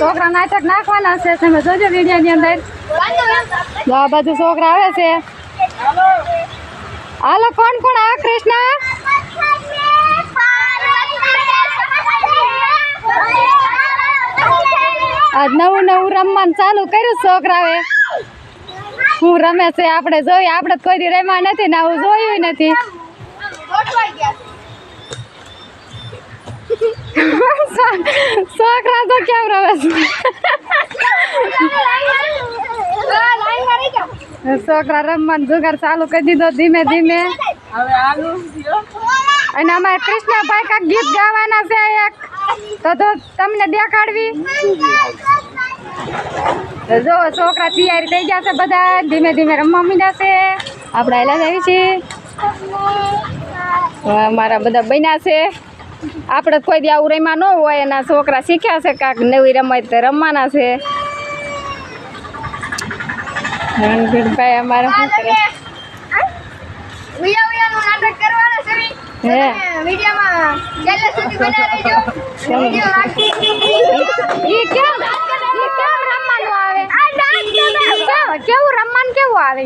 છોકરા નાટક નાખવાના છે. તમે જોજો વિડીયોની અંદર. તો બધું છોકરા છે. હાલો, કોણ કોણ? આ કૃષ્ણ? આજ નવું નવું રમવાનું ચાલુ કર્યું છોકરાએ હું રમે છે આપણે જોઈએ આપણે કોઈ દી રમ્યા નથી ને આવું જોયું નથી. છોકરા તો કેમ રમે છે છોકરા રમવાનું જુગાર ચાલુ કરી દીધો ધીમે ધીમે. અને અમારે કૃષ્ણભાઈ કાંઈક ગીત ગાવાના છે એક. તો તો તમને દેખાડવી. જો છોકરા તૈયારી થઈ ગયા છે બધા. ધીમે ધીમે રમવા મીડા છે. આપણે એલા જઈએ છીએ. મારા અમારા બધા બન્યા છે. આપણે કોઈ દી આવું રમ્યા ન હોય એના છોકરા શીખ્યા છે કાંક નવી રમત તો રમવાના છે. રણજીતભાઈ અમારે શું કરે? કેવું રમવાનું કેવું આવે?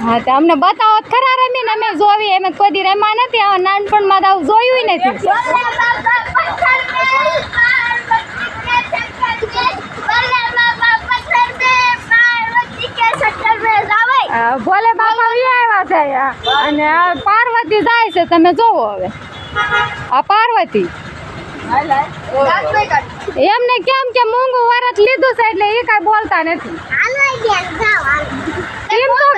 હા તો અમને બતાવો તો રમી ને અમે જોવી અમે કોઈ દી રમ્યા નથી આ નાનપણમાં તો આવું જોયું નથી. ભોલે બાપા આવ્યા છે અને પાર્વતી જાય છે તમે જોવો હવે. આ પાર્વતી. એમને કેમ કે મૂંગું વરત લીધું છે એટલે એ કાંઈ બોલતા નથી.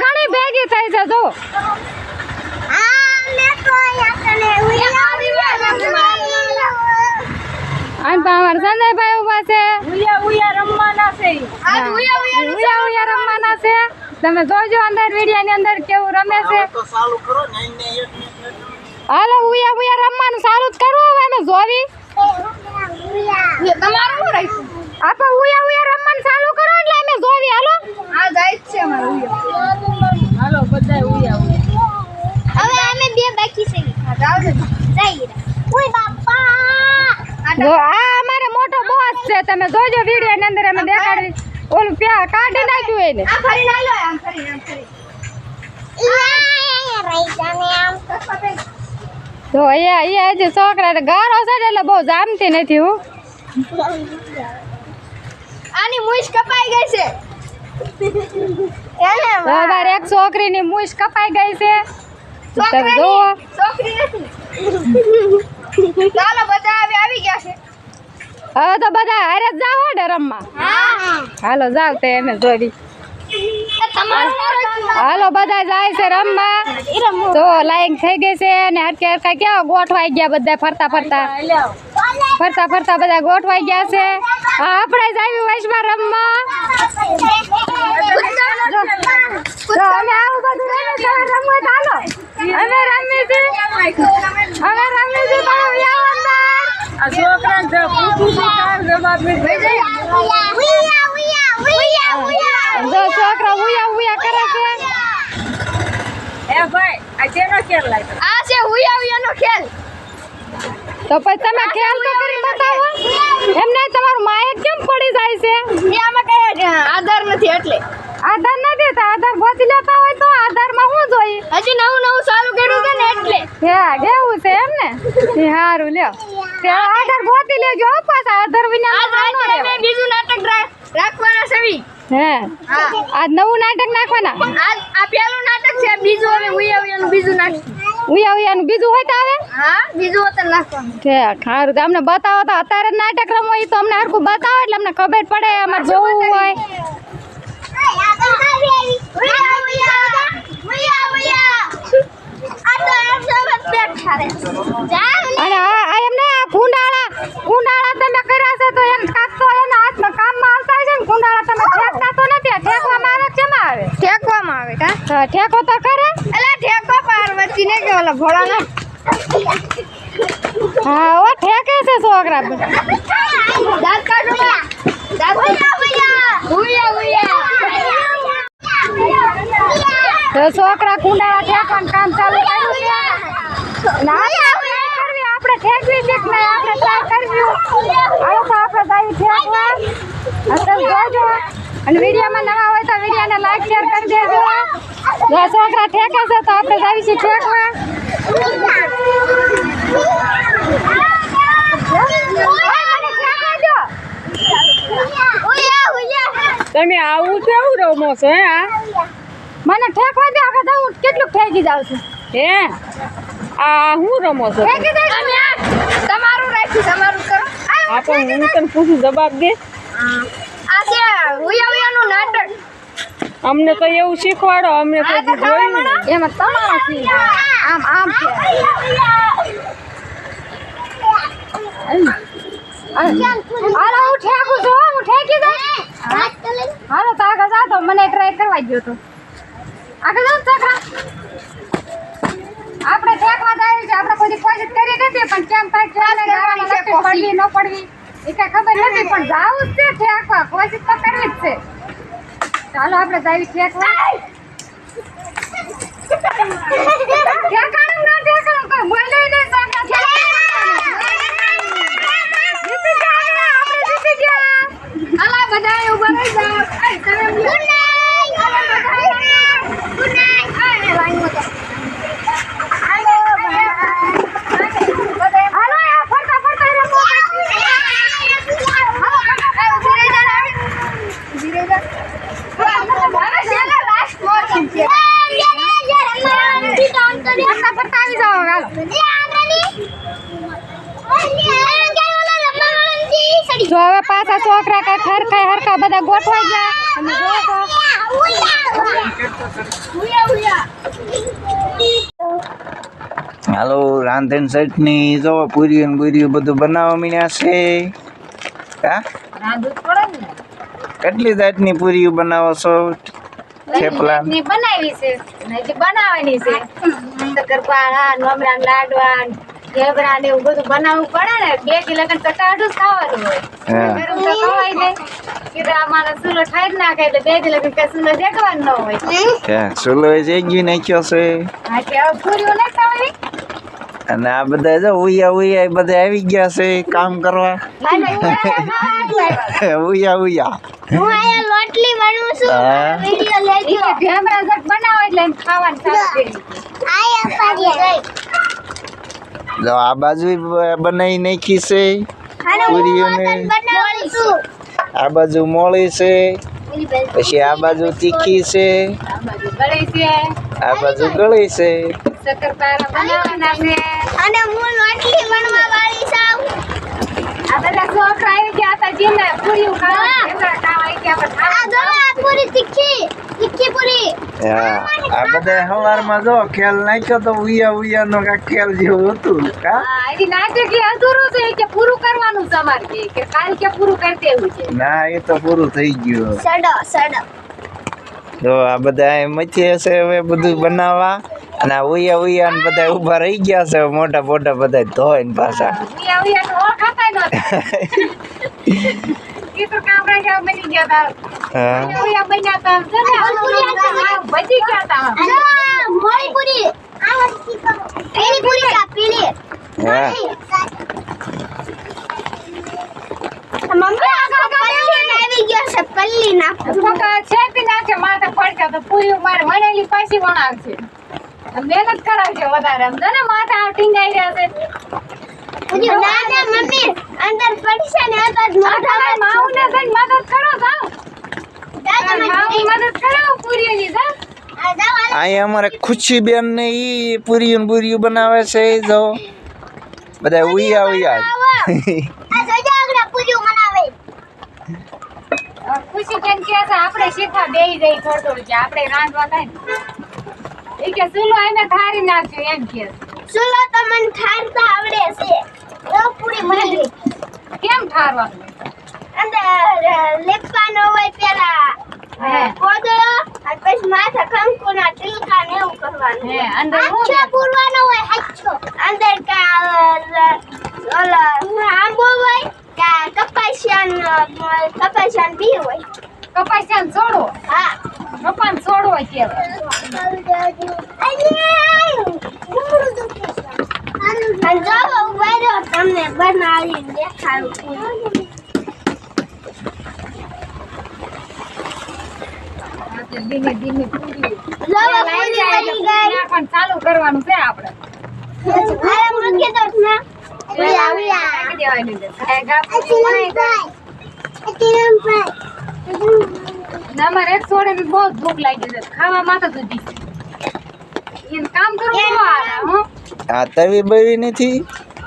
તો ઘણી ભેગી થઈ છે જો. અને પાવર સંજયભાઈ ઊભા છે ઉયા ઉયા ઉયા રમવાના છે. તમે જોજો અંદર વિડીયોની અંદર કેવું રમે છે. હાલો ઉયા ઉયા રમવાનું સારું જ કરો હવે અમે જોવી. આપણે ઉયા ઉયા રમવાનું ચાલુ કરો એટલે અમે જોવી હાલો. હવે અમે બે બાકી છે. જઈ ઓય બાપા. જો આ અમારે મોટો બોસ છે. તમે જોજો વિડીયોની અંદર અમે દેખાડી ઓલું પ્યા કાઢી નાખ્યું એને. આ આલો આમ ફરીને આમ ફરી. આમ. તો અહીંયા અહીંયા હજી છોકરા તો ગારો હશે ને એટલે બહુ જામતી નથી હું. આની કપાઈ ગઈ છે. અમારે એક છોકરીની મૂછ કપાઈ ગઈ છે. તમે છોકરાની? છોકરી નથી. ચાલો બધા હવે આવી ગયા છે. હવે તો બધા હારે જ જાઓ ને રમવા હાલો જાવ તે એને જોડી. હાલો બધા જાય છે રમવા. તો લાઈન થઈ ગઈ છે અને હટકે હટકા કેવા ગોઠવાઈ ગયા બધા ફરતા ફરતા. ફરતા ફરતા બધા ગોઠવાઈ ગયા છે. હા આપણે જ આવી વૈશ્વા રમવા. અમે આવું બધું રમવું તો અમે રમીએ છીએ. અમે રમીએ છીએ તમે આવો અંદર. જો છોકરા ઉયા ઉયા કરે છે. આ છે ઉયા ઉયાનો ખેલ. તો પછી તમે ખ્યાલ તો કરી બતાવો. એમને તમારું માયક કેમ પડી જાય છે? આમાં કઈ આધાર નથી એટલે. આધાર નથી તો આધાર ગોતી લેતા હોય તો આધારમાં શું જોઈએ? હજી નવું નવું ચાલુ કર્યું છે ને એટલે. હા કેવું છે એમ ને? સારું લ્યો. તે આધાર ગોતી લેજો પાછા આધાર વિના બીજું નાટક રાખવાના છે હે હા. આજ નવું નાટક નાખવાના? આ આ પહેલું નાટક છે બીજું હવે ઉયા ઉયાનું બીજું નાટક. ઉયા ઉયાનું બીજું હોય તો આવે? હા બીજું નાખવાનું. ઠેક સારું તો અમને બતાવો તો. અત્યારે નાટક રમો એ તો અમને હરખું બતાવો એટલે અમને ખબર પડે અમારે જોવું હોય. અને આ એમને કુંડાળા કુંડાળા તમે કર્યા છે તો એમ કાંક તો એના હાથમાં કામમાં આવતા હોય છે ને કુંડાળા તમે ઠેકતા તો નથી ઠેકવામાં આવે કે કેમાં આવે ઠેકવામાં આવે કા? ઠેકો તો કરે એલા ઠેકો પાર્વતી ને કે ઓલા ભોળાના. હા ઓ ઠેકે છે છોકરા દાંત કાઢો દાંત ઉયા ઉયા ઉયા તો છોકરા કુંડાળા ઠેકવાનું કામ ચાલુ કર્યું છે. ના. આપણે ઠેકવી છે કે આપણે ટ્રાય કરવી આવો તો આપણે દાવી ઠેકવા તમે જોજો અને વિડીયોમાં નવા હોય તો વિડીયોને લાઈક શેર કરી દેજો. જો છોકરા ઠેકે છે તો આપણે દાવી છીએ ઠેકવા તમે આવું કેવું રમો છો હે આ? મને ઠેકવા દે આગળ હું કેટલું ઠેકી જાઉં છું. હે? આ હું રમો છો? તમારું રાખ્યું તમારું કરો. આ પણ હું તને પૂછું જવાબ દે. આ છે ઉયા ઉયાનું નાટક. અમને તો એવું શીખવાડો અમને કોઈ જોયું એમાં તમારો છે. આમ આમ છે. હાલો હું ઠેકું છું હું ઠેકી દઉં. હાલો તો આગળ જાતો મને ટ્રાય કરવા ગયો તો. આગળ જાઓ છોકરા આપણે ઠેકવા જાય છે. આપણે કોઈ કોશિશ કરી નથી પણ કેમ થાય ખ્યાલ નહીં છે પડવી ન પડવી એ કઈ ખબર નથી પણ જાવું જ છે ઠેકવા. કોશિશ તો કરવી જ છે. ચાલો આપણે જાવી ઠેકવા. ઠેકાણું ના ઠેકાણું કોઈ બોલે નહીં સાંભળે. જીતી ગયા આપણે, આપણે જીતી ગયા. આલા બધાએ ઊભા રહી જાઓ એ તમે ગુડ નાઈટ આલા બધાએ ગુડ નાઈટ આ લાઈનમાં તો હાલો બધાએ હાલો યાર, ફરતા ફરતા રમો. હાલો કાકા ઊભી રહી જા ને ઊભી રહી જા હવે છેલ્લે લાસ્ટ મોર્નિંગ છે ફરતા ફરતા આવી જાઓ હાલો જો હવે પાછા છોકરા કઈ હરખા હરખા બધા ગોઠવાઈ ગયા. હાલો રાંધણ ચટણી જો પૂરી ને પૂરી બધું બનાવવા મીણ્યા છે. હા? કેટલી જાતની પૂરી બનાવો છો? થેપલા બનાવી છે. બનાવવાની છે. લાડવા ઢેબરા ને એવું બધું બનાવવું પડે ને બે કિલો ખાવાનું હોય. હા. ગરમ તો ખવાય નહીં. કીધું અમારે ચૂલો ઠાઈ જ નાખે એટલે બે કિલો કણ કઈ ચૂલો ન હોય. ત્યાં સુલો જઈ નાખ્યો છે. હા કે હવે પૂરીઓ નહીં ખાવી અને આ બધા જો ઉયા ઉયા બધા આવી ગયા છે કામ કરવા. ઉયા ઉયા હું આયા લોટલી બનવું છું વિડિયો લેજો. ઢેબરા જટ બનાવો એટલે ખાવાનું ચાલુ આયા પાડી જો આ બાજુ બનાવી નાખી છે. પૂરીઓને આ બાજુ મોળી છે. પછી આ બાજુ તીખી છે. આ બાજુ ગળી છે. આ બાજુ ગળી છે. શક્કરપારા બનાવવાના છે. અને હું લોટલી બનવા વાળી છું. આ બધા છોકરા પૂરી તીખી તીખી પૂરી આ બધા જો ખેલ નાખ્યો તો ઉયા ઉયા નો ખેલ જેવું હતું કા? અધૂરું છે કે પૂરું કરવાનું છે અમારે કે કે કાલ કે પૂરું કરી દેવું છે. ના એ તો પૂરું થઈ ગયું. સડો સડો. જો આ બધા મચી હશે હવે બધું બનાવવા. અને ઉયા ઉયા ને બધા ઊભા રહી ગયા છે મોટા મોટા બધા જો ને પાછા પલ્લી આવી છે પલ્લી નાખો. છેપી નાખે માથે પડશે તો પૂરી મારે મળેલી પાછી વણાવશે. મહેનત કરાવજો વધારે. આમ જો ને માથે આવ ટીંગાઈ રહ્યા છે. ના ના મમ્મી અંદર પડશે ને આ બાજુ માથા માઉને જઈને મદદ કરો જાઓ. દાદા માઉની મદદ કરો પૂરીઓની જા અહીંયા અમારે ખુશી બેન ને ઈ પૂરીયું બનાવે છે જો. બધા ઉયા ઉયા આ જોજો આગળ પૂરી બનાવે. ખુશી બેન કહે આપણે શીખવા બેહી જઈ થોડું થોડું આપણે રાંધવા થાય ને એ કે સુલો એને થારી નાખજો એમ કે. સુલો તમને મને ઠારતા આવડે છે. તો પૂરી મળી કેમ ઠારવાનું? અંદર લેપવાનો હોય પેલા કોદળો અને પછી માથે કંકુના ટીલકા ને એવું કરવાનું. હે, અંદર હું હાથો પૂરવાનો હોય હાચો અંદર કા ઓલા આંબો હોય કા કપાસિયાન કપાસિયાન બી હોય. કપાસિયાને છોડો હા. કપા ને છોડો તમને બનાવી દેખાડું ધીમે ધીમે પણ ચાલુ કરવાનું છે આપણે. ના. દેવાની ના, મારે એક છોડે બહુ ભૂખ લાગી છે. ખાવા માટે સુધી એને કામ કરવું બહુ આ તવી બવી નથી?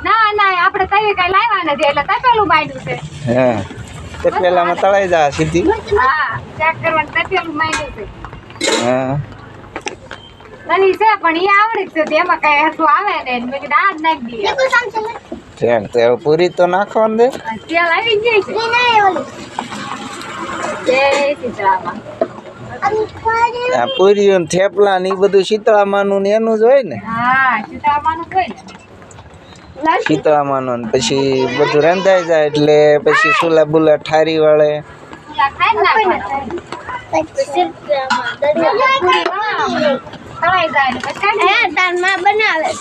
ના ના આપણે તવી કઈ લાવ્યા નથી એટલે તપેલું બાંધ્યું છે. હા. તે તળાઈ જા સીધી. હા ચેક કરવાનું તપેલું બાંધ્યું છે. હા. તવી છે પણ એ આવડી જ છે તો એમાં કઈ હેઠું આવે ને મેં કીધું આ જ નાખી દઈએ. ઠેક પૂરી તો નાખવાનું દે? તેલ આવી જાય છે. આ પૂરીઓ થેપલા ને એ બધું શીતળામાનું ને એનું જ હોય ને? શીતળામાનું ને. પછી બધું રંધાઈ જાય એટલે પછી સુલા બુલા ઠારી વાળે. બનાવે.